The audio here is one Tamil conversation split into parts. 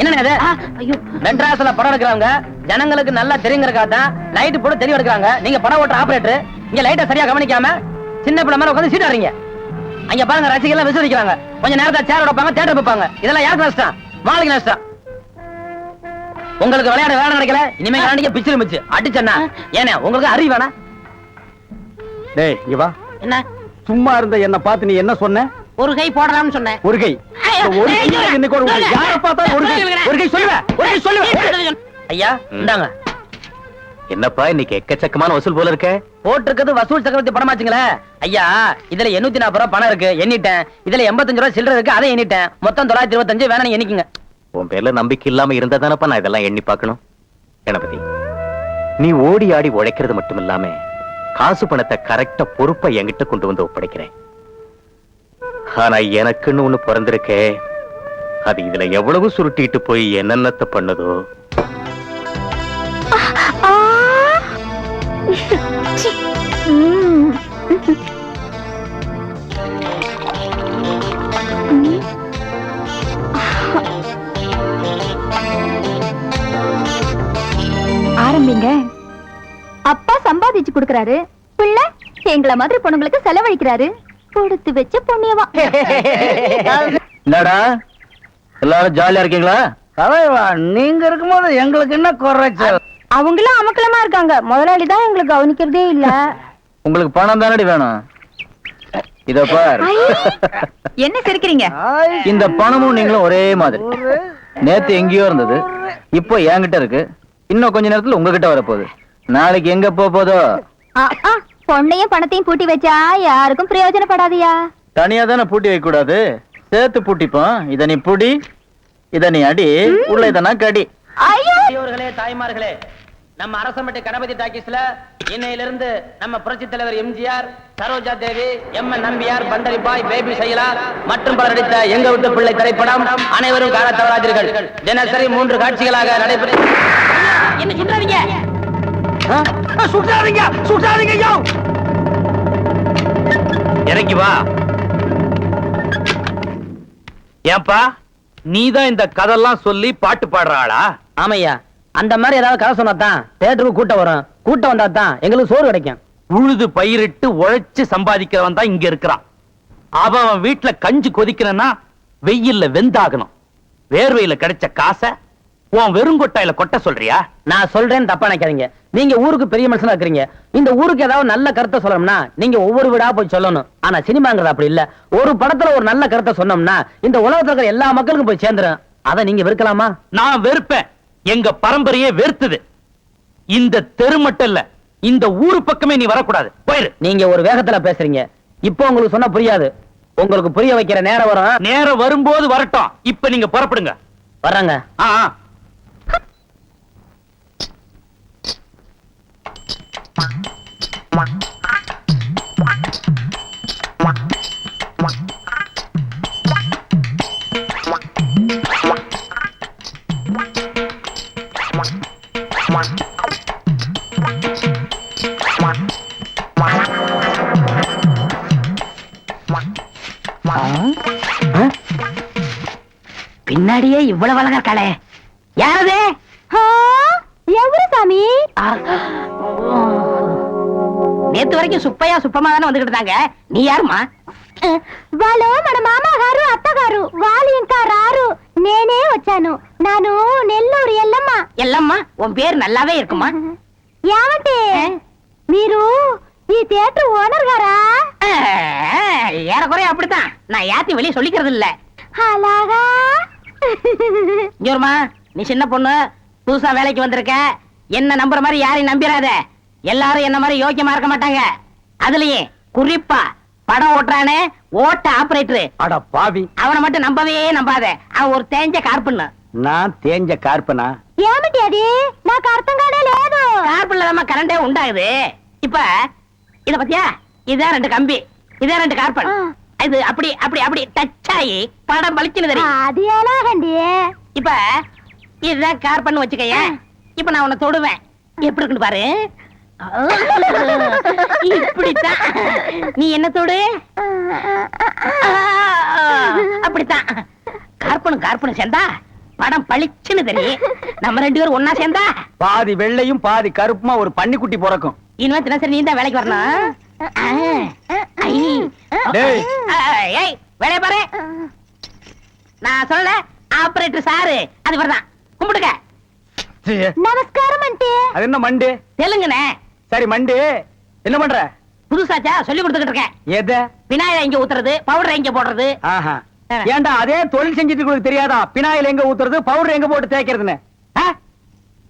என்ன இது? ஐயோ. மெட்ராஸ்ல படம் எடுக்கிறவங்க ஜனங்களுக்கு நல்லா தெரியுங்கிறக்கா தான் லைட் போட்டு தெரிய எடுக்கிறாங்க. நீங்க படம் ஓட்டுற ஆபரேட்டர் இங்க லைட்டை சரியா கவனிக்காம சின்ன பிள்ளை மேல உட்காந்து சீட் ஆடுறீங்க அங்க பாருங்க ரசிகர்கள் விசிறிக்கிறாங்க கொஞ்ச நேரத்தை சேர் வைப்பாங்க தேட்டர் வைப்பாங்க. இதெல்லாம் யாருக்கு நஷ்டம்? மாளுக்கு நஷ்டம். உங்களுக்கு விளையாட வேலை நடக்கல இனிமே விளையாடிக்க பிச்சிரு மிச்சு அடிச்சண்ணா ஏனே உங்களுக்கு அறிவு வேணா. டேய் இங்க வா. என்ன? சும்மா இருந்த என்ன பார்த்து நீ என்ன சொன்ன? ஒரு கை போடலாம்னு சொன்னேன். ஒரு கை. ஒரு இன்னைக்கு ஒரு ஐயோ, யாரை பார்த்தாலும் ஒரு கை. ஒரு கை சொல்லுவேன் ஒரு கை சொல்லுவேன் ஐயா இந்தாங்க. என்னப்பா இன்னைக்கு எக்கச்சக்கமான வசூல் போல இருக்க? போட்டிருக்கிறது வசூல் சக்கரவர்த்தி படமாச்சுங்களே. ஐயா இதுல எண்ணூத்தி நாற்பது ரூபாய் பணம் இருக்கு. எண்ணிட்டேன். இதுல எண்பத்தஞ்சு ரூபாய் சில்லறை இருக்கு. அதை எண்ணிட்டேன். மொத்தம் தொள்ளாயிரத்தி இருபத்தஞ்சு வேணா நீங்க எண்ணிக்குங்க. உன் பேர்ல நம்பிக்கை இல்லாம இருந்தா தானப்பா நான் இதெல்லாம் எண்ணி பார்க்கணும்? கணபதி நீ ஓடி ஆடி உழைக்கிறது மட்டும் இல்லாம காசு பணத்தை கரெக்டா பொறுப்பா என்கிட்ட கொண்டு வந்து ஒப்படைக்கிறேன். ஆனா எனக்குன்னு ஒண்ணு பிறந்திருக்கே. அது இதுல எவ்வளவு சுருட்டிட்டு போய் என்னென்னத்த பண்ணுதோ. ஆரம்பிங்க. அப்பா சம்பாதிச்சு கொடுக்கறாரு. பிள்ளை எங்கள மாதிரி பொண்ணுங்களுக்கு செலவழிக்கிறாரு. கொடுத்து வச்ச புண்ணியவா என்னடா? எல்லாரும் ஜாலியா இருக்கீங்களா? தலைவா நீங்க இருக்கும்போது எங்களுக்கு என்ன குறைச்சல்? அவங்களும் அமக்கலமா இருக்காங்க. முதலாளி தான் எங்களுக்கு கவனிக்கிறதே இல்ல. உங்களுக்கு பணம் தானடி வேணும்? இத பார். என்ன சிரிக்கிறீங்க? இந்த பணமும் நீங்களும் ஒரே மாதிரி. நேத்து எங்கேயோ இருந்தது. இப்போ என்கிட்ட இருக்கு. இன்னும் கொஞ்ச நேரத்துல உங்ககிட்ட வரப்போகுது. நாளைக்கு எங்க போக போதோ? பொண்ணையும் பணத்தையும் பூட்டி வச்சா யாருக்கும் பிரயோஜனப்படாதியா? தனியா தானே பூட்டி வைக்க கூடாது. சேர்த்து பூட்டிப்போம். இத நீ புடி இத நீ அடி உள்ள இத நான் கடி. ஐயோ! பெரியோர்களே தாய்மார்களே நம்ம அரசம்பட்டி கணபதி டாக்கீஸ்ல இன்னையிலிருந்து நம்ம புரட்சி தலைவர் MGR Saroja Devi M N Nambiar Pandari Bai baby Shaila மற்றும் பலர் நடித்த எங்க விட்டு பிள்ளை திரைப்படம் அனைவரும் காண தவறாதீர்கள் தினசரி மூன்று காட்சிகளாக நடைபெற்று என்ன சுட்டாதீங்க சுட்டாதீங்க சுட்டாதீங்க ஐயோ இறங்கி வா. ஏன்பா நீதான் இந்த கதெல்லாம் சொல்லி பாட்டு பாடுற ஆளா? ஆமையா அந்த மாதிரி ஏதாவது கதை சொன்னாதான் தேட்டருக்கு கூட்டம் வரும். கூட்டம் வந்தா தான் எங்களுக்கு சோறு கிடைக்கும். உழுது பயிரிட்டு உழைச்சு சம்பாதிக்கிறவன் தான் இங்க இருக்கிறான். அவன் அவன் வீட்டுல கஞ்சி கொதிக்கணும்னா வெயில்ல வெந்தாகணும். வேர்வையில கிடைச்ச காசை உன் வெறுங்கொட்டாயில கொட்ட சொல்றியா? நான் சொல்றேன் தப்பா நினைக்காதீங்க. நீங்க ஊருக்கு பெரிய மனுஷனா இருக்கிறீங்க. இந்த ஊருக்கு ஏதாவது நல்ல கருத்தை சொல்லணும்னா நீங்க ஒவ்வொரு வீடா போய் சொல்லணும். ஆனா சினிமாங்கிறது அப்படி இல்ல. ஒரு படத்துல ஒரு நல்ல கருத்தை சொன்னோம்னா இந்த உலகத்துல இருக்கிற எல்லா மக்களுக்கும் போய் சேர்ந்துரும். அதை நீங்க வெறுக்கலாமா? நான் வெறுப்பேன். எங்க பரம்பரையே வெறுத்தது. இந்த தெரு மட்டும் இல்ல. இந்த ஊரு பக்கமே நீ வரக்கூடாது. போயிரு. நீங்க ஒரு வேகத்துல பேசுறீங்க. இப்போ உங்களுக்கு சொன்னா புரியாது. உங்களுக்கு புரிய வைக்கிற நேரம் வரும். நேரம் வரும்போது வரட்டும். இப்ப நீங்க புறப்படுங்க. வர்றாங்க. ஆ ஆ. பின்னாடியே இவ்வளவு அழகா இருக்காளே யாரது எவ்வளவு சாமி நேத்து வரைக்கும் சுப்பையா சுப்பமா தானே வந்துகிட்டு இருந்தாங்க நீ யாருமா వాళ్ళు మన మామగారు అత్తగారు వాళ్ళు ఇంకా రారు నేనే వచ్చాను నాను నెల్లూరు ఎల్లమ్మ எல்லம்மா உன் பேர் நல்லாவே இருக்குமா ఏమంటే మీరు ఈ థియేటర్ ఓనర్ గారా ஆஹ், ஏறக்குறைய அப்படித்தான் நான் யாத்தையும் வெளியே சொல்லிக்கிறது இல்ல అలాగా இங்கோருமா நீ சின்ன பொண்ணு புதுசா வேலைக்கு வந்திருக்க என்ன நம்புற மாதிரி யாரையும் நம்பிராத எல்லாரும் என்ன மாதிரி யோக்கியமா இருக்க மாட்டாங்க அதுலயே குறிப்பா படம் ஓட்டுறானே ஓட்ட ஆபரேட்டர் அட பாவி அவனை மட்டும் நம்பவே நம்பாத அவன் ஒரு தேஞ்ச கார்பண்ணு நான் தேஞ்ச கார்பனா ఏమిటి అది నాకు అర్థం కానే లేదు கார்பன்ல தான் கரண்டே உண்டாகுது இப்ப இத பத்தியா இதான் ரெண்டு கம்பி இதான் ரெண்டு கார்பன் ஆ. இது அப்படி அப்படி அப்படி டச் ஆகி படம் பளிச்சுன்னு அது ஏலாகண்டி இப்ப இதுதான் கார் பண்ணு வச்சுக்கைய. இப்ப நான் உன்னை தொடுவேன். எப்படி இருக்குன்னு பாரு. நீ என்ன தொடு? அப்படித்தான். கார்பனும் கார்பனும் சேர்ந்தா படம் பளிச்சுன்னு தெரியும். நம்ம ரெண்டு பேரும் ஒன்னா சேர்ந்தா பாதி வெள்ளையும் பாதி கருப்புமா ஒரு பன்னிக்குட்டி பிறக்கும். இனிமே தினசரி நீ தான் வேலைக்கு வரணும். வேலைய பாரு. நான் சொல்ல ஆபரேட்டர் சாரு. அது வரதான் கும்பிடுங்க. நமஸ்காரம் ஆண்டி. அது என்ன மண்டு? தெலுங்குண்ணே. சரி மண்டு. என்ன பண்ற? புதுசாச்சா சொல்லி கொடுத்துக்கிட்டு இருக்கேன். எத? விநாயகர் இங்க ஊத்துறது பவுடர் இங்க போடுறது. ஏன்டா அதே தொழில் செஞ்சுட்டு உங்களுக்கு தெரியாதா? பினாயில் எங்க ஊத்துறது பவுடர் எங்க போட்டு தேய்க்கிறதுன்னு?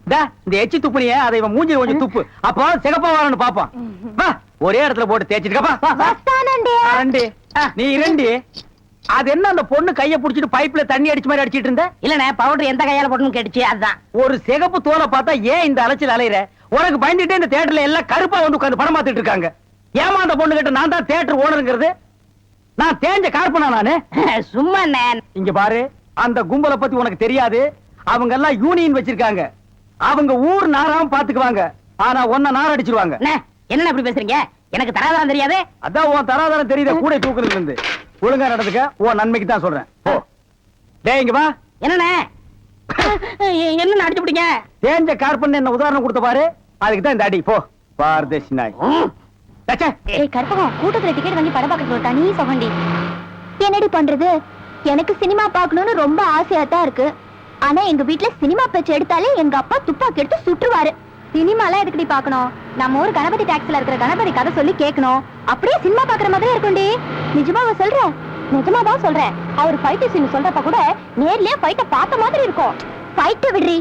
இந்த எச்சி துப்புனியே அதை இவன் மூஞ்சி கொஞ்சம் துப்பு. அப்போ சிகப்பா வரணும் பாப்பான் வா. ஒரே இடத்துல போட்டு தேய்ச்சிட்டு. நீ இரண்டு. அது என்ன அந்த பொண்ணு கைய புடிச்சிட்டு பைப்ல தண்ணி அடிச்ச மாதிரி அடிச்சிட்டு இருந்த? இல்லண்ணே பவுடர் எந்த கையால போடணும்னு கேட்டுச்சு அதுதான். ஒரு சிகப்பு தோலை பார்த்தா ஏன் இந்த அலைச்சல் அலையிற? உனக்கு பயந்துட்டே இந்த தியேட்டர்ல எல்லாம் கருப்பா வந்து உட்கார்ந்து படம் பார்த்துட்டு இருக்காங்க. ஏமா அந்த பொண்ணு கிட்ட நான் தான் தியேட்டர் ஓனருங்கிறது நான் தேஞ்ச கார்பனா நானு? சும்மா. இங்க பாரு அந்த கும்பலை பத்தி உனக்கு தெரியாது. அவங்க எல்லாம் யூனியன் வச்சிருக்காங்க. அவங்க ஊர் நாராம பாத்துக்குவாங்க ஆனா ஒன்ன நார் அடிச்சிருவாங்க என்ன இப்படி பேசுறீங்க? எனக்கு தராதரம் தெரியாது? அதான் உன் தராதரம் தெரியுத கூட தூக்குறதுல இருந்து ஒழுங்கா நடந்துக்க உன் நன்மைக்கு தான் சொல்றேன். போ. டேய் இங்க வா. என்னண்ணே? என்ன அடிச்சு பிடிங்க? தேஞ்ச கார்பன் என்ன உதாரணம் கொடுத்த பாரு. அதுக்கு தான் இந்த அடி. போ. பாரதேசி நாய். ஏய் கற்பகம் கூட்டத்துல டிக்கெட் வாங்கி படம் பார்க்க சொல்லிட்டா நீ சொகண்டி என்னடி பண்றது? எனக்கு சினிமா பார்க்கணும்னு ரொம்ப ஆசையா தான் இருக்கு. ஆனா எங்க வீட்ல சினிமா பேச்சு எடுத்தாலே எங்க அப்பா துப்பாக்கி எடுத்து சுட்டுருவாரு சினிமாலாம் எதுக்குடி பார்க்கணும்? நம்ம ஊர் கணபதி டாக்ஸில் இருக்கிற கணபதி கதை சொல்லி கேட்கணும். அப்படியே சினிமா பாக்குற மாதிரி இருக்கும்டி. நிஜமாவா சொல்றேன் நிஜமாதான் சொல்றேன் அவர் ஃபைட்டு சீன் சொல்றப்ப கூட நேர்லயே ஃபைட்ட பார்த்த மாதிரி இருக்கும். ஃபைட்ட விடுறி.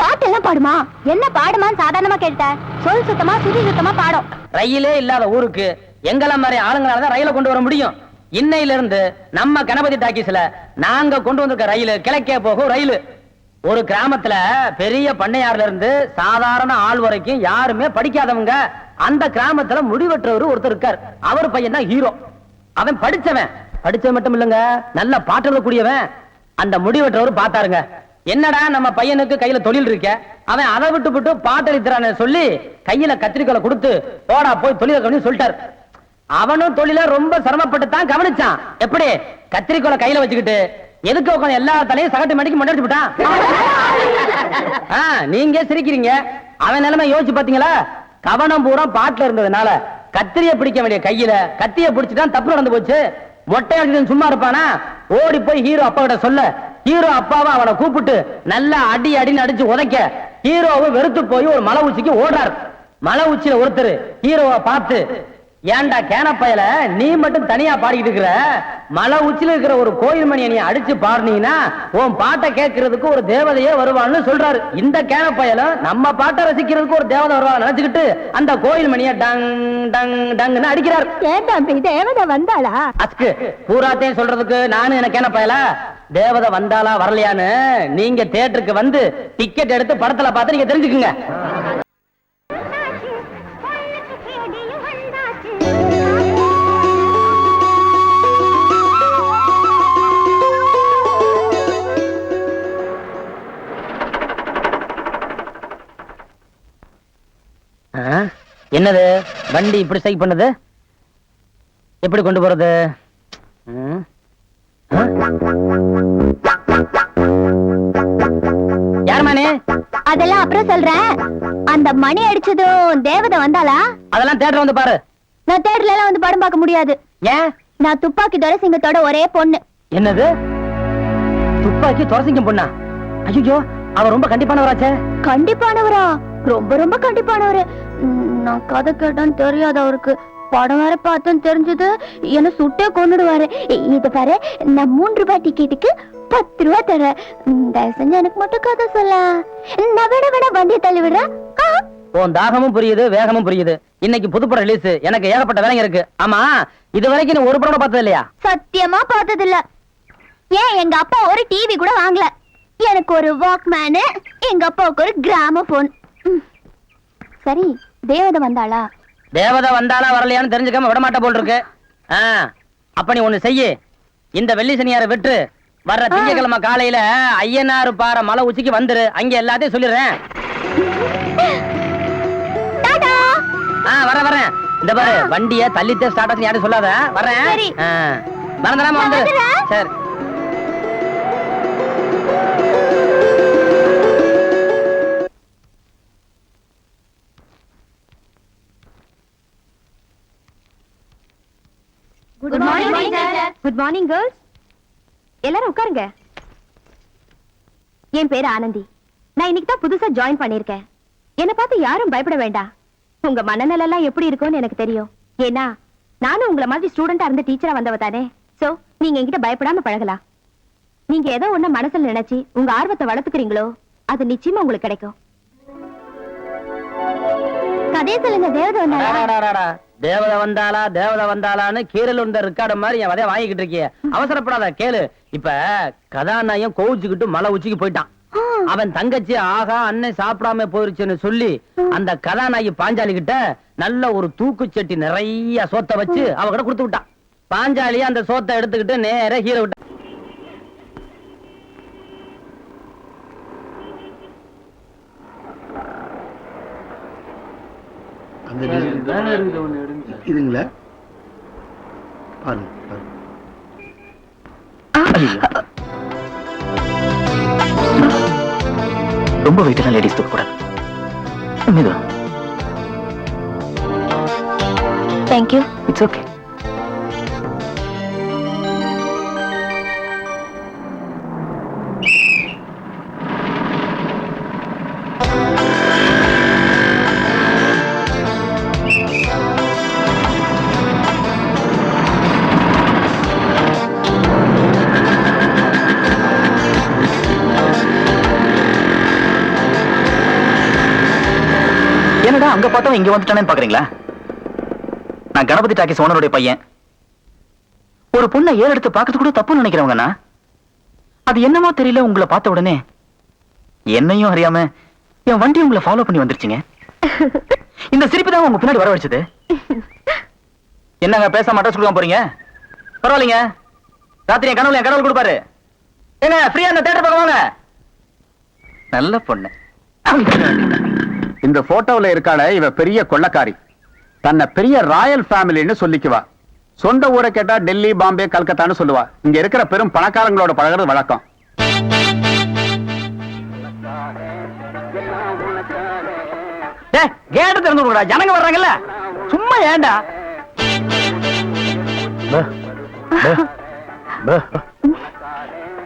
பாட்டு எல்லாம் பாடுமா? என்ன பாடுமான்னு சாதாரணமா கேட்ட சொல் சுத்தமா சுதி சுத்தமா பாடும். ரயிலே இல்லாத ஊருக்கு எங்கெல்லாம் மாதிரி ஆளுங்களால தான் ரயில கொண்டு வர முடியும். இன்னையில இருந்து நம்ம கணபதி டாக்கீஸ்ல நாங்க கொண்டு வந்திருக்க ரயில் கிழக்கே போகும் ரயில். ஒரு கிராமத்துல பெரிய பண்ணையார்ல இருந்து சாதாரண ஆள் வரைக்கும் யாருமே படிக்காதவங்க அந்த கிராமத்துல முடிவற்றவர் ஒருத்தர் இருக்கார். அவர் பையன் தான் ஹீரோ அவன் படிச்சவன். படிச்சவன் மட்டும் இல்லங்க நல்ல பாட்டு கூடியவன் அந்த முடிவற்றவர் பார்த்தாருங்க. என்னடா நம்ம பையனுக்கு கையில தொழில் இருக்க? அவன் அதை விட்டு விட்டு பாட்டளிக்கிறான்னு சொல்லி கையில கத்திரிக்கோலை கொடுத்து போடா போய் தொழில கவனி சொல்லிட்டாரு. அவனும் தொழில ரொம்ப சிரமப்பட்டு தான் கவனிச்சான். எப்படி? கத்திரிக்கோலை கையில வச்சுக்கிட்டு எதுக்கு உட்காந்து எல்லா தலையும் சகட்டு மணிக்கு முன்னாடி விட்டான் ஆ, நீங்க சிரிக்கிறீங்க. அவன் நிலைமை யோசிச்சு பாத்தீங்களா? கவனம் பூரா பாட்டுல இருந்ததுனால கத்திரிய பிடிக்க வேண்டிய கையில கத்திய பிடிச்சிட்டான் தப்பு நடந்து போச்சு. மொட்டை அடிச்சு சும்மா இருப்பானா? ஓடி போய் ஹீரோ அப்பா கிட்ட சொல்ல. ஹீரோ அப்பாவை அவனை கூப்பிட்டு நல்லா அடி அடின்னு அடிச்சு உதைக்க. ஹீரோவை வெறுத்து போய் ஒரு மலை உச்சிக்கு ஓடுறாரு. மலை உச்சியில ஒருத்தர் ஹீரோவை பார்த்து ஏன்டா கேனப்பயல நீ மட்டும் தனியா பாடிக்கிட்டு இருக்கிற? மலை உச்சில இருக்கிற ஒரு கோயில் மணியை நீ அடிச்சு பாடுனீங்கன்னா உன் பாட்டை கேட்கறதுக்கு ஒரு தேவதையே வருவான்னு சொல்றாரு. இந்த கேனப்பயல நம்ம பாட்டை ரசிக்கிறதுக்கு ஒரு தேவதை வருவா நினைச்சுக்கிட்டு அந்த கோயில் மணியை டங் டங் டங்னு அடிக்கிறார். ஏன் தேவதை வந்தாளா? அஸ்கு பூராத்தையும் சொல்றதுக்கு நானும் என்ன பயல தேவதை வந்தாளா வரலையான்னு நீங்க தியேட்டருக்கு வந்து டிக்கெட் எடுத்து படத்துல பார்த்து நீங்க தெரிஞ்சுக்குங்க. என்னது? வண்டி இப்படி சைக் பண்ணுது? எப்படி கொண்டு போறது? அதெல்லாம் அப்புறம் சொல்றேன் அந்த மணி அடிச்சதும் தேவதை வந்தாளா? அதெல்லாம் தேட்டர் வந்து பாரு. நான் தேட்டர்ல எல்லாம் வந்து படம் பார்க்க முடியாது. ஏன்? நான் துப்பாக்கி துரசிங்கத்தோட ஒரே பொண்ணு. என்னது? துப்பாக்கி துரசிங்கம் பொண்ணா? ஐயோ அவ ரொம்ப கண்டிப்பானவராச்சே. கண்டிப்பானவரா? ரொம்ப ரொம்ப கண்டிப்பானவரு. நான் கதை கேட்டான்னு தெரியாது அவருக்கு. படம் வேற பார்த்தேன்னு தெரிஞ்சது. என்ன சுட்டே கொண்டுடுவாரு இது பாரு நான் மூன்று ரூபாய் டிக்கெட்டுக்கு பத்து ரூபா தரேன். தயவு செஞ்சு எனக்கு மட்டும் கதை சொல்ல. நான் விட விட வண்டியை தள்ளி விடுறேன். உன் தாகமும் புரியுது வேகமும் புரியுது. இன்னைக்கு புதுப்படம் ரிலீஸ் எனக்கு ஏகப்பட்ட வேலைங்க இருக்கு. ஆமா இது வரைக்கும் நீ ஒரு படம் பார்த்தது இல்லையா? சத்தியமா பார்த்தது இல்ல ஏன் எங்க அப்பா ஒரு டிவி கூட வாங்கல? எனக்கு ஒரு வாக்மேனு எங்க அப்பாவுக்கு ஒரு கிராமபோன் ம். சரி. தேவதை வந்தாளா? தேவதை வந்தாலா வரலையான்னு தெரிஞ்சுக்காம விட மாட்ட போல் இருக்கு ஆ, அப்ப நீ ஒண்ணு செய்யு. இந்த வெள்ளி சனியார விட்டு வர்ற திங்கக்கிழமை காலையில ஐயனாறு பாறை மலை உச்சிக்கு வந்துரு. அங்க எல்லாத்தையும் சொல்லிடுறேன். டாடா! ஆ வரேன் வரேன். இந்த பாரு வண்டிய தள்ளித்தே ஸ்டார்ட் ஆச்சு யாரும் சொல்லாத. வரேன். சரி. ஆ, மறந்துடாம வந்து நான் வந்துடுறேன். சரி. குட் மார்னிங் கேர்ள்ஸ் எல்லாரும் உட்காருங்க. என் பேரு ஆனந்தி. நான் இன்னைக்கு தான் புதுசா ஜாயின் பண்ணிருக்கேன் என்ன பார்த்து யாரும் பயப்பட வேண்டாம். உங்க மனநல எல்லாம் எப்படி இருக்கும்னு எனக்கு தெரியும். ஏன்னா நானும் உங்கள மாதிரி ஸ்டூடெண்டா இருந்த டீச்சரா வந்தவ தானே. சோ நீங்க என்கிட்ட பயப்படாம பழகலாம். நீங்க ஏதோ ஒண்ணு மனசுல நினைச்சு உங்க ஆர்வத்தை வளர்த்துக்கிறீங்களோ அது நிச்சயமா உங்களுக்கு கிடைக்கும். கதையை சொல்லுங்க தேவதை. தேவதை வந்தாளா தேவதை வந்தாளான்னு கீரல் உண்ட ரெக்கார்டு மாதிரி என் வதைய வாங்கிக்கிட்டு இருக்கிய. அவசரப்படாத கேளு. இப்ப கதாநாயகன் கோவிச்சுக்கிட்டு மலை உச்சிக்கு போயிட்டான். அவன் தங்கச்சி ஆகா அண்ணன் சாப்பிடாம போயிருச்சுன்னு சொல்லி அந்த கதாநாயகி பாஞ்சாலி கிட்ட நல்ல ஒரு தூக்குச்சட்டி நிறைய சோத்தை வச்சு அவகிட்ட கொடுத்து விட்டான். பாஞ்சாலி அந்த சோத்தை எடுத்துக்கிட்டு நேர ஹீரோ விட்டான். அந்த இதுங்களா? பாருங்க பாருங்க. ரொம்ப வெயிட்டெல்லாம் லேடிஸ் தூக்க கூடாது. மெதுவா தேங்க்யூ இட்ஸ் ஓகே என்னடா இங்க வந்துட்டானேன்னு பாக்குறீங்களா? நான் கணபதி டாக்கிஸ் ஓனருடைய பையன். ஒரு பொண்ணை ஏறு எடுத்து பார்க்கறது கூட தப்புன்னு நினைக்கிறவங்கண்ணா. அது என்னமோ தெரியல உங்களை பார்த்த உடனே. என்னையும் அறியாம என் வண்டி உங்களை ஃபாலோ பண்ணி வந்துருச்சுங்க. இந்த சிரிப்பு தான் உங்க பின்னாடி வரவழைச்சது என்னங்க பேச மாட்டா சொல்லுங்க போறீங்க? பரவாயில்லைங்க. ராத்திரி என் கனவுல என் கடவுள் கொடுப்பாரு. ஏங்க ஃப்ரீயா அந்த தேட்டர் பக்கம் வாங்க. நல்ல பொண்ணு. இந்த போட்டோல இருக்காள இவ பெரிய கொள்ளக்காரி. தன்னை பெரிய ராயல் ஃபேமிலின்னு சொல்லிக்குவா. சொந்த ஊரை கேட்டா டெல்லி பாம்பே கல்கத்தான்னு சொல்லுவா. இங்க இருக்கிற பெரும் பணக்காரங்களோட பழகுறது வழக்கம். கேட்டு திறந்து விடுடா ஜனங்க வர்றாங்கல்ல. சும்மா ஏன்டா?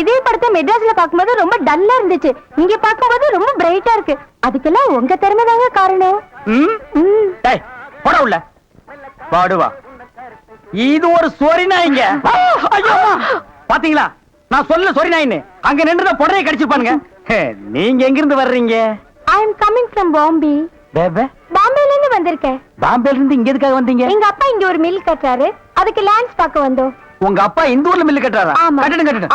இதே படத்தை மெட்ராஸ்ல பாக்கும்போது ரொம்ப டல்லா இருந்துச்சு. இங்க பாக்கும்போது ரொம்ப பிரைட்டா இருக்கு. அதுக்கெல்லாம் உங்க திறமை தாங்க காரணம். போடா உள்ள. பாடுவா. இது ஒரு சொரி நாய்ங்க. பாத்தீங்களா? நான் சொல்ல சொரி நாயின்னு அங்க நின்று புடவை கடிச்சுப்பானுங்க நீங்க எங்க இருந்து வர்றீங்க? I am coming from Bombay baby பாம்பேல இருந்து வந்திருக்கேன். பாம்பேல இருந்து இங்க எதுக்காக வந்தீங்க? எங்க அப்பா இங்க ஒரு மில் கட்டுறாரு. அதுக்கு லேண்ட்ஸ் பார்க்க வந்தோம். உங்க அப்பா இந்த ஊர்ல மில்லு கட்டுறாரா? கட்டணும் கட்டணும்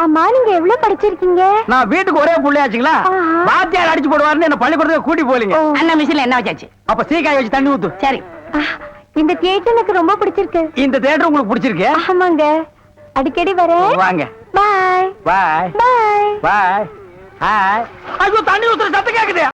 ஆமா நீங்க எவ்வளவு படிச்சிருக்கீங்க? நான் வீட்டுக்கு ஒரே புள்ளையாச்சுங்களா. வாத்தியார் அடிச்சு போடுவாருன்னு என்ன பள்ளிக்கூடத்துக்கு கூட்டி போலீங்க. அண்ணன் மிஷின்ல என்ன வச்சாச்சு? அப்ப சீக்காய வச்சு தண்ணி ஊத்து. சரி. இந்த தியேட்டர் எனக்கு ரொம்ப பிடிச்சிருக்கு. இந்த தேட்டர் உங்களுக்கு பிடிச்சிருக்கு? ஆமாங்க. அடிக்கடி வரேன். வாங்க. பாய் பாய் பாய் பாய் ஹாய் ஐயோ தண்ணி ஊத்துற சத்தம் கேக்குது.